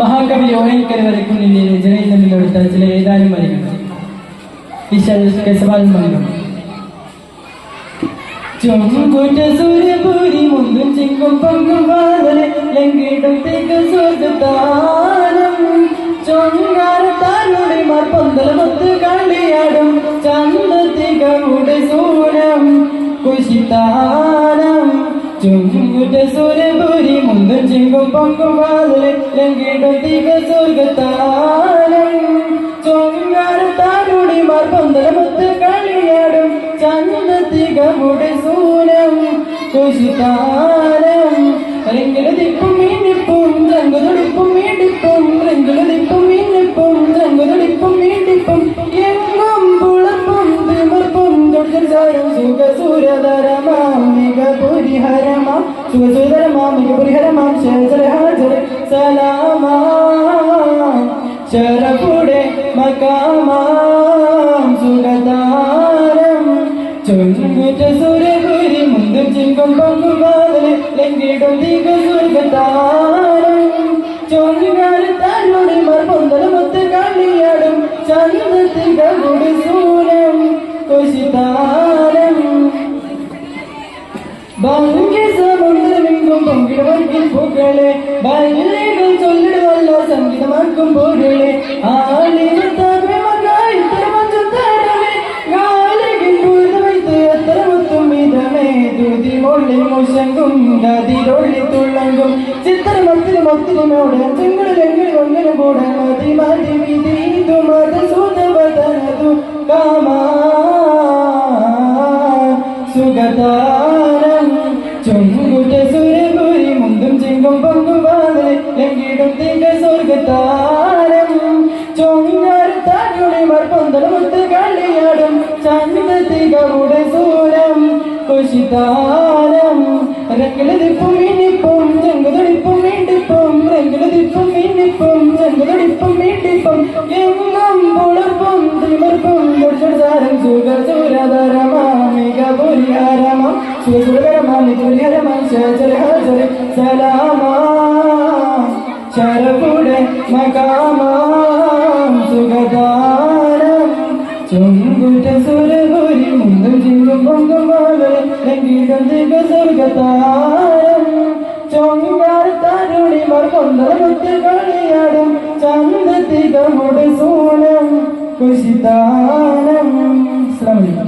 മഹാകവി ഓണയിക്കര വരയ്ക്കും ഇന്ത്യയിലെ രചനയിൽ എടുത്ത ചില ഏതാനും വരികൾ. വിശാൽ കേശവാൽ മംഗം ചൊങ്കുറ്റ സൂര്യപൂരി മുന്തും ചിങ്കും സൂരം. കുശിത്താനം ചൊങ്കുറ്റ സൂര്യപുരി മുന്തും ചിങ്കും പങ്കും വാതലെ ലങ്കിടും തേക്ക് സ്വർഗത്താനം ചൊങ്കാരത്താനുടെ മർപ്പന്തലമൊത്ത് കളിയാടും മുടി സൂരം കുശിതാരം തൊടിച്ചാരം സുഖസുരതരമാം മിക പുരിഹരമാം സുഖസുരതരമാം മിക പുരിഹരമാം ശേഖര ഹാജര സലാമാ. ശരപുടെ മകാമാം സുഖതാരം ചൊല്ലുറ്റ സുരപുരി മുന്തും ചിങ്കും പങ്കുവാതിലെ ലങ്കിടും ദിഗ സുഖതാരം ചൊല്ലുകാൽ അത്തരമൊത്തും ഇതമേ ദുതി മൊള്ളി മുശങ്കും ഗതിരൊള്ളി തുള്ളങ്കും ചിത്രമത്തിന് മത്തിനോട് ചെങ്ങളിലെങ്കിൽ ഒന്നിനു കൂടെ മതി മതി വിധി മത സുതവതനതു കാമാ സുഗതാരം കളിയാടും ചന്തത്തികളുടെ സൂരം. കുശിതാരം രംഗലതിപ്പും മിന്നിപ്പും സുഖസുരതരമാമിക പുരിഹരമം സുഖസുരകരമാമി പുരിഹരമം ശേചര ഹജര സലാമാ. ശരപുടെ മകാമാം സുഖദാനം. ചുങ്കുറ്റ സുരപുരി മുന്തും ചിങ്കും പൊങ്കും പോലെ ലംഘിതം ദിഗ സ്വർഗതാരം. ചൊങ്കാരത്താരുടെ മർക്കൊന്തലമൊത്ത് കളിയാടും ചന്തത്തികളുടെ സൂണം കുശിതാനം. അലൈക്കും